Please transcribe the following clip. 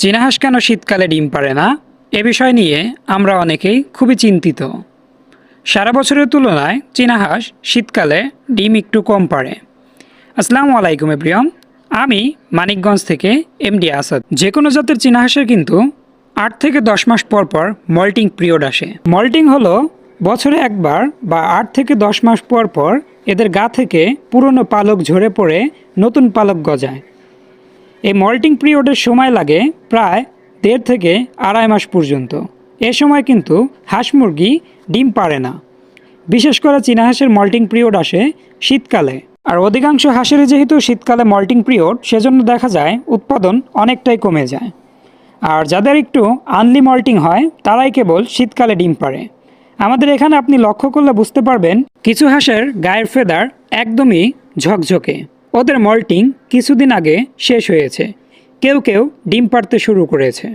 চীনা হাঁস কেন শীতকালে ডিম পারে না? এ বিষয় নিয়ে আমরা অনেকেই খুবই চিন্তিত। সারা বছরের তুলনায় চীনা হাঁস শীতকালে ডিম একটু কম পারে আসসালামু আলাইকুম এপ্রিয়ম আমি মানিকগঞ্জ থেকে এমডি আসাদ। যে কোনো জাতের চীনা হাঁসের কিন্তু আট থেকে দশ মাস পর পর মল্টিং পিরিয়ড আসে। মল্টিং হলো বছরে একবার বা আট থেকে দশ মাস পর পর এদের গা থেকে পুরনো পালক ঝরে পড়ে নতুন পালক গজায়। এই মল্টিং পিরিয়ডের সময় লাগে প্রায় দেড় থেকে আড়াই মাস পর্যন্ত। এ সময় কিন্তু হাঁস মুরগি ডিম পারে না। বিশেষ করে চীনা হাঁসের মল্টিং পিরিয়ড আসে শীতকালে। আর অধিকাংশ হাঁসেরই যেহেতু শীতকালে মল্টিং পিরিয়ড, সেজন্য দেখা যায় উৎপাদন অনেকটাই কমে যায়। আর যাদের একটু আনলি মল্টিং হয়, তারাই কেবল শীতকালে ডিম পারে আমাদের এখানে আপনি লক্ষ্য করলে বুঝতে পারবেন, কিছু হাঁসের গায়ের ফেদার একদমই ঝকঝকে। ওদের মল্টিং কিছুদিন আগে শেষ হয়েছে। কেউ কেউ ডিম পাড়তে শুরু করেছে।